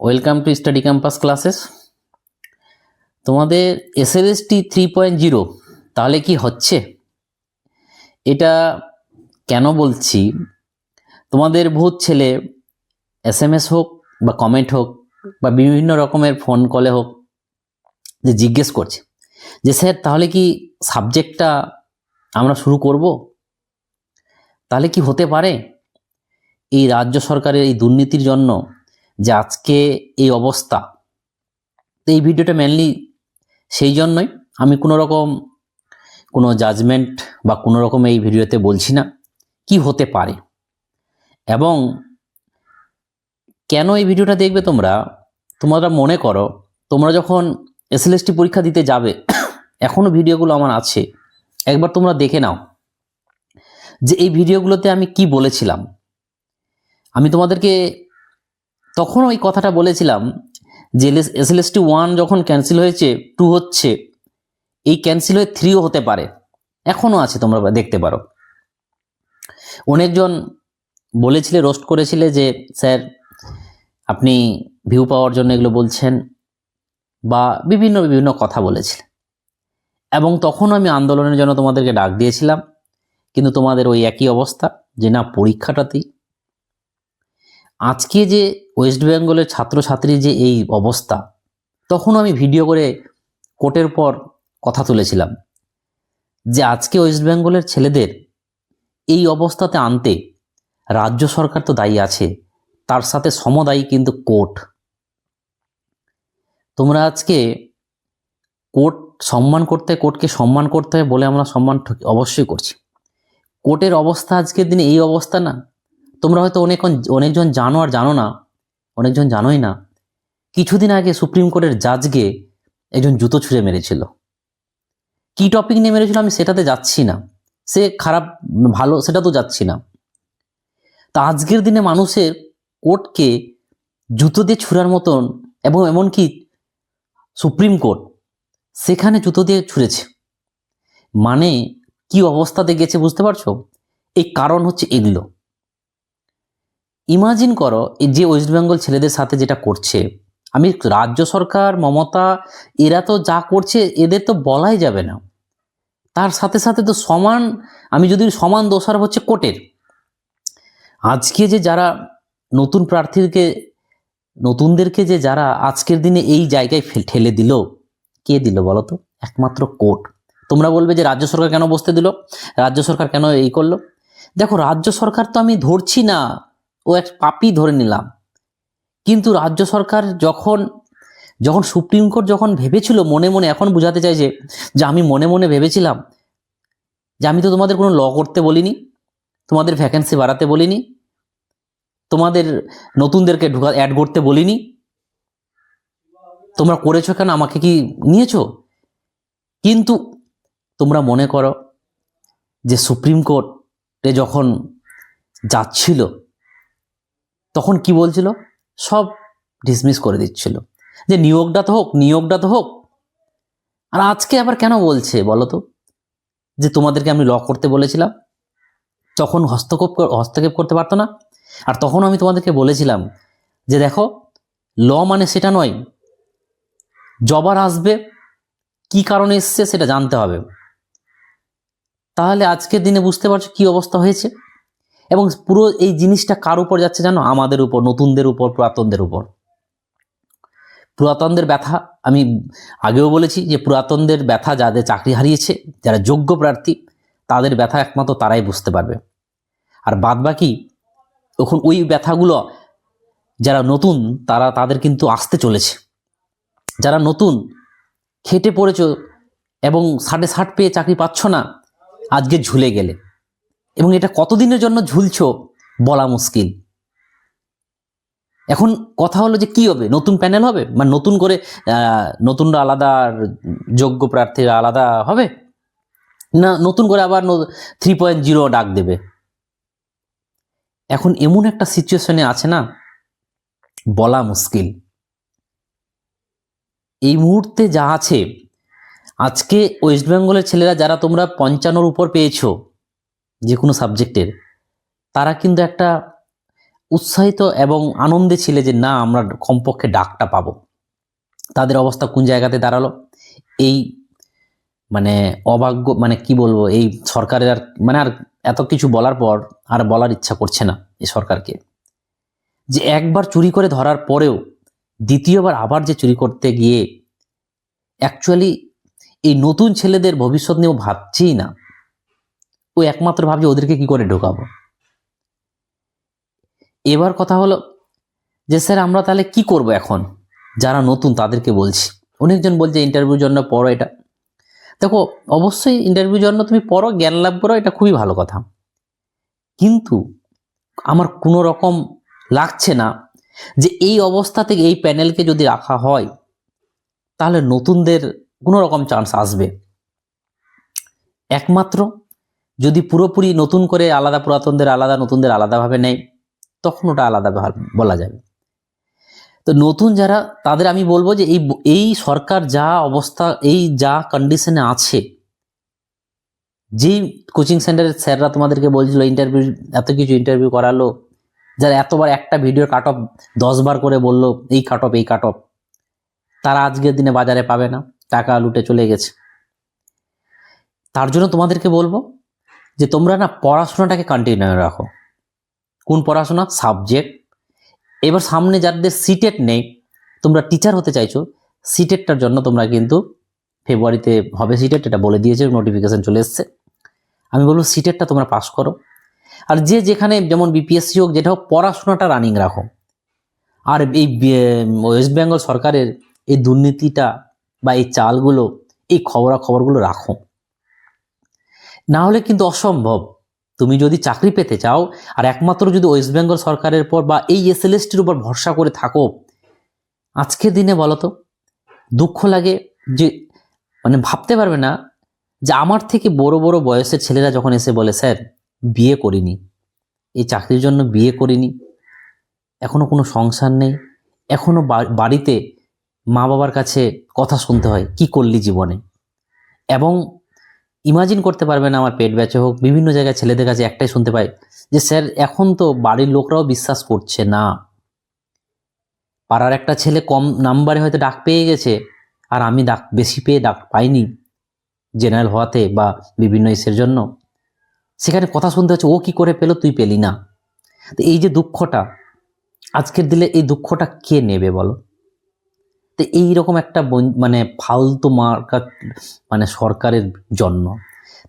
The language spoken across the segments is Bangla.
Welcome to study campus classes তোমাদের এসএলএসটি থ্রি পয়েন্ট জিরো তাহলে কি হচ্ছে? এটা কেন বলছি? তোমাদের বহুত ছেলে এস এম এস হোক বা কমেন্ট হোক বা বিভিন্ন রকমের ফোন কলে হোক, যে জিজ্ঞেস করছে, যে স্যার তাহলে কি সাবজেক্টটা আমরা শুরু করব? তাহলে কি হতে পারে? এই রাজ্য সরকারের এই দুর্নীতির জন্য যে আজকে এই অবস্থা। তো এই ভিডিওটা মেনলি সেই জন্যই আমি কোনো রকম কোনো জাজমেন্ট বা কোনো রকম এই ভিডিওতে বলছি না কি হতে পারে। এবং কেন এই ভিডিওটা দেখবে তোমরা? তোমরা মনে করো, তোমরা যখন এসএলএসটি পরীক্ষা দিতে যাবে এখনও ভিডিওগুলো আমার আছে, একবার তোমরা দেখে নাও যে এই ভিডিওগুলোতে আমি কি বলেছিলাম। আমি তোমাদেরকে তখন ওই কথাটা বলেছিলাম যে এসএলএসটি ওয়ান যখন ক্যান্সেল হয়েছে টু হচ্ছে, এই ক্যান্সেল হয়ে থ্রিও হতে পারে। এখনও আছে, তোমরা দেখতে পারো। অনেকজন বলেছিলে রোস্ট করেছিলে যে, স্যার, আপনি ভিউ পাওয়ার জন্য এগুলো বলছেন বা বিভিন্ন বিভিন্ন কথা বলেছিলেন এবং তখন আমি আন্দোলনের জন্য তোমাদেরকে ডাক দিয়েছিলাম, কিন্তু তোমাদের ওই একই অবস্থা যে না, পরীক্ষাটাতেই আজকে যে ওয়েস্ট বেঙ্গলের ছাত্রছাত্রীর যে এই অবস্থা, তখন আমি ভিডিও করে কোর্টের পর কথা তুলেছিলাম যে আজকে ওয়েস্ট বেঙ্গলের ছেলেদের এই অবস্থাতে আনতে রাজ্য সরকার তো দায়ী আছে, তার সাথে সমদায়ী কিন্তু কোর্ট। তোমরা আজকে কোর্ট সম্মান করতে, কোর্টকে সম্মান করতে হয় বলে আমরা সম্মান অবশ্যই করছি। কোর্টের অবস্থা আজকের দিনে এই অবস্থা না। তোমরা হয়তো অনেক অনেকজন জানো আর জানো না, অনেকজন জানোই না। কিছুদিন আগে সুপ্রিম কোর্টের জাজকে একজন জুতো ছুঁড়ে মেরেছিল। কি টপিক নিয়ে মেরেছিল আমি সেটাতে যাচ্ছি না। সে খারাপ, ভালো, সেটা তো যাচ্ছি না। তা আজকের দিনে মানুষের কোর্টকে জুতো দিয়ে ছুঁড়ার মতন এবং এমনকি সুপ্রিম কোর্ট সেখানে জুতো দিয়ে ছুঁড়েছে। মানে কি অবস্থাতে গেছে বুঝতে পারছ? এই কারণ হচ্ছে এগুলো। ইমাজিন করো যে ওয়েস্ট বেঙ্গল ছেলেদের সাথে যেটা করছে, আমি রাজ্য সরকার, মমতা, এরা তো যা করছে, এদের তো বলাই যাবে না। তার সাথে সাথে তো সমান, আমি যদি সমান দোষার হচ্ছে কোর্টের। আজকে যে যারা নতুন প্রার্থীকে নতুনদেরকে যে যারা আজকের দিনে এই জায়গায় ঠেলে দিল, কে দিল বলো তো? একমাত্র কোর্ট। তোমরা বলবে যে রাজ্য সরকার কেন বসতে দিল? রাজ্য সরকার কেন এই করল? দেখো, রাজ্য সরকার তো আমি ধরছি না। ও এক পাপি ধরে নিলাম। কিন্তু রাজ্য সরকার যখন যখন সুপ্রিম কোর্ট যখন ভেবেছিল, মনে মনে এখন বুঝাতে চাইছে যে আমি মনে মনে ভেবেছিলাম যে আমি তো তোমাদের কোনো ল করতে বলিনি, তোমাদের ভ্যাকেন্সি বাড়াতে বলিনি, তোমাদের নতুনদেরকে ঢুকা অ্যাড করতে বলিনি। তোমরা করেছ কেন? আমাকে কি নিয়েছো? কিন্তু তোমরা মনে করো যে সুপ্রিম কোর্টে যখন যাচ্ছিল তখন কি বলছিল? সব ডিসমিস করে দিচ্ছিল। যে নিয়োগটা তো হোক, নিয়োগটা তো হোক। আর আজকে আবার কেন বলছে বলো তো? যে তোমাদেরকে আমি ল করতে বলেছিলাম। তখন হস্তক্ষেপ হস্তক্ষেপ করতে পারতো না। আর তখন আমি তোমাদেরকে বলেছিলাম যে দেখো, ল মানে সেটা নয়। জবার আসবে, কি কারণে এসছে সেটা জানতে হবে। তাহলে আজকের দিনে বুঝতে পারছ কি অবস্থা হয়েছে? এবং পুরো এই জিনিসটা কার উপর যাচ্ছে জানো? আমাদের উপর, নতুনদের উপর, পুরাতনদের উপর। পুরাতনদের ব্যথা, আমি আগেও বলেছি যে পুরাতনদের ব্যথা যাদের চাকরি হারিয়েছে, যারা যোগ্য প্রার্থী, তাদের ব্যথা একমাত্র তারাই বুঝতে পারবে। আর বাদ বাকি তখন ওই ব্যথাগুলো যারা নতুন, তারা, তাদের কিন্তু আসতে চলেছে। যারা নতুন, খেটে পড়েছ এবং ষাটে ষাট পেয়ে চাকরি পাচ্ছ না, আজকে ঝুলে গেলে। এবং এটা কতদিনের জন্য ঝুলছো বলা মুশকিল। এখন কথা হলো যে কি হবে? নতুন প্যানেল হবে? মানে নতুন করে নতুনরা আলাদা যোগ্য প্রার্থীরা আলাদা হবে? না, নতুন করে আবার থ্রি পয়েন্ট জিরো ডাক দেবে। এখন এমন একটা সিচুয়েশনে আছে না, বলা মুশকিল। এই মুহূর্তে যা আছে, আজকে ওয়েস্ট বেঙ্গলের ছেলেরা যারা তোমরা পঞ্চান্নর উপর পেয়েছ যে কোনো সাবজেক্টের তারা কিন্তু একটা উৎসাহিত এবং আনন্দে ছিলে যে, না, আমরা কমপক্ষে ডাকটা পাবো। তাদের অবস্থা কোন জায়গাতে দাঁড়াল? এই মানে অভাগ্য মানে কি বলব, এই সরকারের আর মানে আর এত কিছু বলার পর আর বলার ইচ্ছা করছে না এই সরকারকে। যে একবার চুরি করে ধরার পরেও, দ্বিতীয়বার আবার যে চুরি করতে গিয়ে অ্যাকচুয়ালি এই নতুন ছেলেদের ভবিষ্যৎ নিয়েও ভাবছেই না। ও একমাত্র ভাবছে ওদেরকে কি করে ঢোকাবো? এবার কথা হলো যে, স্যার, আমরা তাহলে কি করব এখন? যারা নতুন তাদেরকে বলছি। অনেকজন বলছে, ইন্টারভিউর জন্য পড়ো এটা। দেখো, অবশ্যই ইন্টারভিউর জন্য তুমি পড়ো, জ্ঞান লাভ করো, এটা খুবই ভালো কথা। কিন্তু আমার কোনো রকম লাগছে না যে, এই অবস্থা থেকে এই প্যানেলকে যদি রাখা হয়, তাহলে নতুনদের কোনো রকম চান্স আসবে। একমাত্র যদি পুরোপুরি নতুন করে আলাদা পুরাতনদের আলাদা, নতুনদের আলাদাভাবে নেয়, তখন ওটা আলাদা বলা যাবে। তো নতুন যারা, তাদের আমি বলব যে এই এই সরকার যা অবস্থা, এই যা কন্ডিশনে আছে, যেই কোচিং সেন্টারের স্যাররা তোমাদেরকে বলছিল ইন্টারভিউ এত কিছু ইন্টারভিউ করালো, যারা এতবার একটা ভিডিওর কাট অফ দশবার করে বলল, এই কাট অফ এই কাট অফ তারা আজকের দিনে বাজারে পাবে না, টাকা লুটে চলে গেছে। তার জন্য তোমাদেরকে বলব যে তোমরা না পড়াশোনাটাকে কন্টিনিউ রাখো। কোন পড়াশোনা? সাবজেক্ট এবার সামনে যাদের সিটেট নেই, তোমরা টিচার হতে চাইছো সিটেটটার জন্য তোমরা কিন্তু ফেব্রুয়ারিতে হবে সিটেট এটা বলে দিয়েছে নোটিফিকেশান চলে এসছে। আমি বলব সিটেটটা তোমরা পাস করো। আর যে যেখানে যেমন বিপিএসসি হোক, যেটা হোক, পড়াশোনাটা রানিং রাখো। আর এই ওয়েস্ট বেঙ্গল সরকারের এই দুর্নীতিটা বা এই চালগুলো, এই খবরা খবরগুলো রাখো। না হলে কিন্তু অসম্ভব। তুমি যদি চাকরি পেতে চাও আর একমাত্র যদি ওয়েস্ট বেঙ্গল সরকারের পর বা এই এসএলএসটির উপর ভরসা করে থাকো, আজকের দিনে বলো তো দুঃখ লাগে যে মানে ভাবতে পারবে না যে আমার থেকে বড় বড় বয়সের ছেলেরা যখন এসে বলে, স্যার, বিয়ে করিনি। এই চাকরির জন্য বিয়ে করিনি। এখনও কোনো সংসার নেই। এখনও বা- বাড়িতে মা বাবার কাছে কথা শুনতে হয়। কি করলি জীবনে? এবং ইমাজিন করতে পারবে না আমার পেট ব্যাচে হোক, বিভিন্ন জায়গায় ছেলেদের কাছে একটাই শুনতে পাই যে, স্যার, এখন তো বাড়ির লোকরাও বিশ্বাস করছে না। পাড়ার একটা ছেলে কম নাম্বারে হয়তো ডাক পেয়ে গেছে, আর আমি ডাক বেশি পেয়ে ডাক পাইনি জেনারেল হওয়াতে বা বিভিন্ন ইসের জন্য। সেখানে কথা শুনতে হচ্ছে, ও কি করে পেল? তুই পেলি না। তো এই যে দুঃখটা, আজকের দিলে এই দুঃখটা কে নেবে বলো? তো এইরকম একটা মানে ফালতু মার্কা মানে সরকারের জন্য।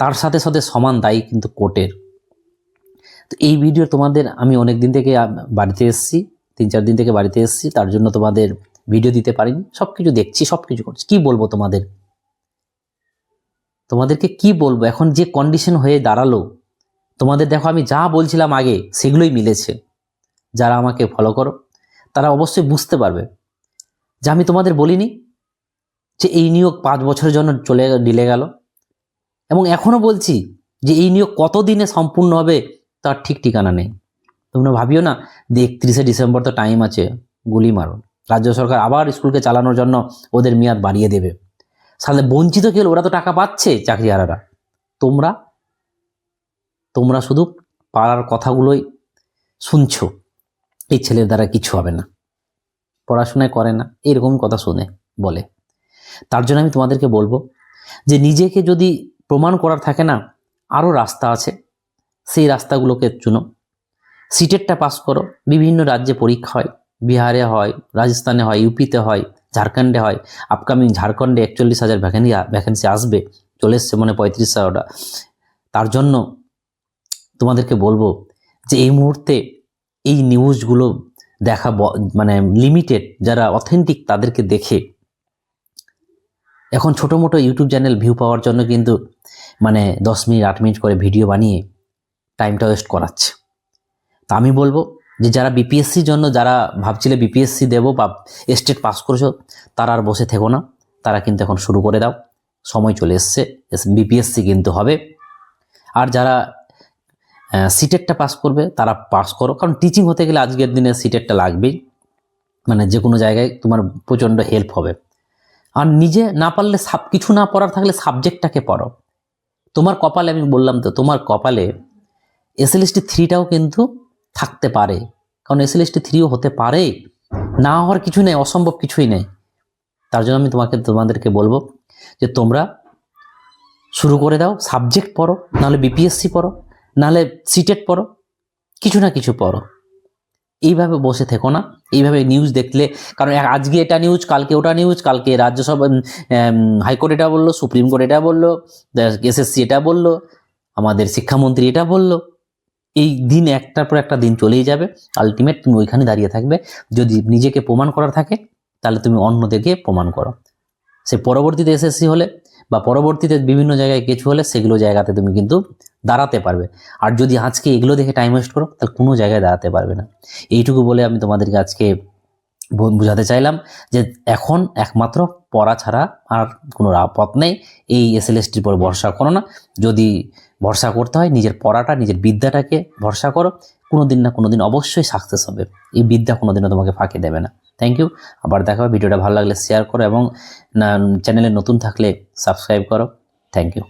তার সাথে সাথে সমান দায়ী কিন্তু কোর্টের। তো এই ভিডিও তোমাদের, আমি অনেক দিন থেকে বাড়িতে এসেছি, তিন চার দিন থেকে বাড়িতে এসেছি, তার জন্য তোমাদের ভিডিও দিতে পারিনি। সব কিছু দেখছি সব কিছু করছি। কি বলব তোমাদের? তোমাদেরকে কি বলব? এখন যে কন্ডিশন হয়ে দাঁড়াল, তোমাদের দেখো আমি যা বলছিলাম আগে, সেগুলোই মিলেছে। যারা আমাকে ফলো করো, তারা অবশ্যই বুঝতে পারবে। যে আমি তোমাদের বলিনি যে এই নিয়োগ পাঁচ বছরের জন্য চলে ডিলে গেল? এবং এখনও বলছি যে এই নিয়োগ কতদিনে সম্পূর্ণ হবে তার ঠিক ঠিকানা নেই। তোমরা ভাবিও না যে একত্রিশে ডিসেম্বর তো টাইম আছে, গুলি মারো। রাজ্য সরকার আবার স্কুলকে চালানোর জন্য ওদের মেয়াদ বাড়িয়ে দেবে। সালে বঞ্চিত কেউ, ওরা তো টাকা পাচ্ছে চাকরিহারারা। তোমরা তোমরা শুধু পাড়ার কথাগুলোই শুনছো। এই ছেলের দ্বারা কিছু হবে না। পড়াশোনায় করে না, এরকম কথা শুনে, বলে। তার জন্য আমি তোমাদেরকে বলব যে নিজেকে যদি প্রমাণ করার থাকে না আরও রাস্তা আছে। সেই রাস্তাগুলোকে চুনো। সিটেটটা পাস করো। বিভিন্ন রাজ্যে পরীক্ষা হয়। বিহারে হয়, রাজস্থানে হয়, ইউপিতে হয়, ঝাড়খণ্ডে হয়। আপকামিং ঝাড়খণ্ডে একচল্লিশ হাজার ভ্যাকেন্সি ভ্যাকেন্সি আসবে। চলে এসছে মনে পঁয়ত্রিশ হাজারটা তার জন্য তোমাদেরকে বলব যে এই মুহূর্তে এই নিউজগুলো দেখা মানে লিমিটেড যারা অথেন্টিক তাদেরকে দেখে। এখন ছোটো মোটো ইউটিউব চ্যানেল ভিউ পাওয়ার জন্য কিন্তু মানে দশ মিনিট, আট মিনিট করে ভিডিও বানিয়ে টাইমটা ওয়েস্ট করাচ্ছে। তা আমি বলব যে যারা বিপিএসসির জন্য, যারা ভাবছিলে বিপিএসসি দেবো বা স্টেট পাস করেছ, তারা আর বসে থেকো না। তারা কিন্তু এখন শুরু করে দাও। সময় চলে এসছে। বিপিএসসি কিন্তু হবে। আর যারা সিটেটটা পাস করবে, তারা পাস করো। কারণ টিচিং হতে গেলে আজকের দিনে সিটেটটা লাগবেই। মানে যে কোনো জায়গায় তোমার প্রচণ্ড হেল্প হবে। আর নিজে না পারলে সাব কিছু না পড়ার থাকলে সাবজেক্টটাকে পড়ো। তোমার কপালে, আমি বললাম তো, তোমার কপালে এসএলএসটি থ্রিটাও কিন্তু থাকতে পারে। কারণ এস এল এস থ্রিও হতে পারে। না হওয়ার কিছু নেই, অসম্ভব কিছুই নেই। তার জন্য আমি তোমাকে, তোমাদেরকে বলব যে তোমরা শুরু করে দাও সাবজেক্ট পড়ো, নাহলে বিপিএসসি পড়ো। নাহলে সিটেট পড়ো, কিছু না কিছু পড়ো। এইভাবে বসে থেকো না, এইভাবে নিউজ দেখলে, কারণ আজকে এটা নিউজ কালকে ওটা নিউজ কালকে রাজ্যসভা হাইকোর্ট এটা বলল, সুপ্রিম কোর্ট এটা বলল এসএসসি এটা বলল, আমাদের শিক্ষামন্ত্রী এটা বলল। এই দিন একটার পর একটা দিন চলেই যাবে। আলটিমেট তুমি ওইখানে দাঁড়িয়ে থাকবে। যদি নিজেকে প্রমাণ করার থাকে, তাহলে তুমি অন্যদেরকে প্রমাণ করো। সে পরবর্তীতে এসএসসি হলে বা পরবর্তীতে বিভিন্ন জায়গায় কিছু হলে সেগুলো জায়গাতে তুমি কিন্তু দাঁড়াতে পারবে। আর যদি আজকে এগুলো দেখে টাইম ওয়েস্ট করো, তাহলে কোনো জায়গায় দাঁড়াতে পারবে না। এইটুকু বলে আমি তোমাদেরকে আজকে বোঝাতে চাইলাম যে এখন একমাত্র পড়া ছাড়া আর কোনো পথ নেই। এই এস এল এসএলএসটির উপর ভরসা করো না। যদি ভরসা করতে হয়, নিজের পড়াটা, নিজের বিদ্যাটাকে ভরসা করো। কোনো দিন না কোনো দিন অবশ্যই সাকসেস হবে। এই বিদ্যা কোনো দিনও তোমাকে ফাঁকে দেবে না। থ্যাংক ইউ আবার দেখা হবে। ভিডিওটা ভালো লাগলে শেয়ার করো এবং চ্যানেলে নতুন থাকলে সাবস্ক্রাইব করো। Thank you